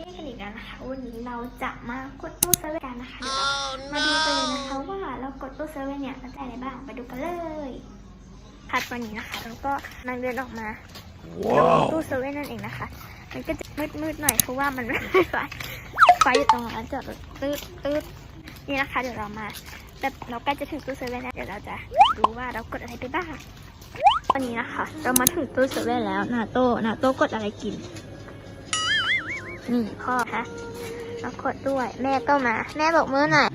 นี้กันอีกแล้วนะคะ วันนี้เราจะมากดตู้เซเว่นกันนะคะเดี๋ยวเรามาดูกันเลยนะคะว่าเรากดตู้เซเว่นเนี่ยเราจะอะไรบ้างไปดูกันเลยค่ะตอนนี้นะคะเราก็นั่งเดินออกมาตู้เซเว่นนั่นเองนะคะ มันก็จะมืดๆหน่อยเพราะว่ามันไม่มีไฟไฟอยู่ตรงนั้นจอดรถตืดตืดนี่นะคะ เดี๋ยวเรามาแต่เราใกล้จะถึงตู้เซเว่นแล้วเดี๋ยวเราจะดูว่าเรากดอะไรไปบ้างวันนี้นะคะ เรามาถึงตู้เซเว่นแล้วนาโต้นาโต้กดอะไรกิน นี่พ่อคะเรากดด้วย แม่ก็มา แม่บอกมือหน่อย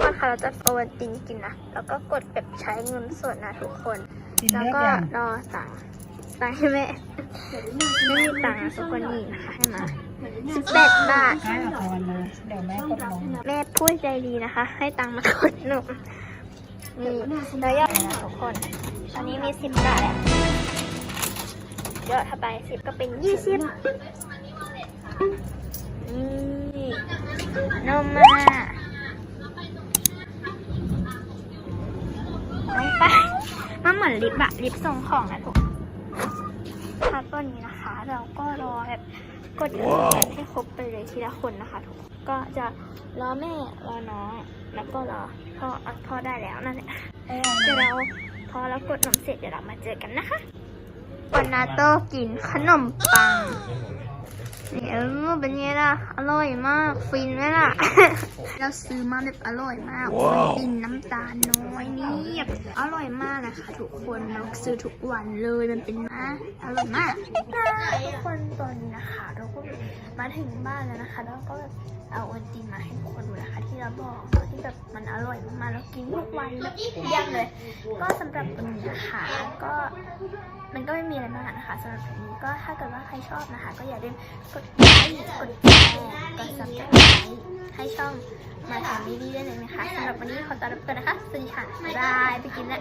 พ่อคะเราจะโอวันตินกินนะ แล้วก็กดแบบใช้เงินสดนะทุกคนกินแล้วเลือกก็อย่างรอสั่งสั่งให้แม่ไม่มีตังค์ทุกคนนี่นะคะให้มาสิบแปดบาทให้อภรเลยเดี๋ยวแม่กดลงแม่พูดใจดีนะคะ ให้ตังค์มากดหนุ่มนี่เรายอดนะทุกคน ตอนนี้มีสิบบาทแล้ว เยอะถ้าไปสิบก็เป็นยี่สิบนี่นมมาน้องไปมันเหมือนลิปอะลิปส่งของอะทุกค่ะตัวนี้นะคะ เราก็รอแบบกดแบบให้ครบไปเลยทีละคนนะคะทุกคนก็จะรอแม่รอน้องแล้วก็รอพ่ออะพ่อได้แล้วนั่นแหละเดี๋ยวเราพอเรากดนมเสร็จเดี๋ยวเรามาเจอกันนะคะ วันนาโต้กินขนมปังนี่เออเป็นไงล่ะ อร่อยมาก ฟินไหมล่ะ เราซื้อมาแบบอร่อยมากมันกินน้ำตาลน้อยนี่แบบอร่อยมากนะคะทุกคนเราซื้อทุกวันเลยมันเป็นมาอร่อยมากทุกคนตอนนี้นะคะ เราก็มาถึงบ้านแล้วนะคะ แล้วก็แบบ เอาโอวัลตินมาให้ทุกคนดูนะคะที่เราบอกที่แบบมันอร่อยมากๆแล้วกินทุกวันแบบเยี่ยมเลย ก็สำหรับวันนี้นะคะก็มันก็ไม่มีอะไรมากนะคะสำหรับวันนี้ก็ถ้าเกิดว่าใครชอบนะคะ ก็อย่าลืมกดไลค์กดแชร์กดซับสไครต์ให้ช่องมาทำดีๆด้เลยนะคะสำหรับวันนี้ขอตัวลาไปก่อนนะคะสวัสดีค่ะบ๊ายบายไปกินแล้ว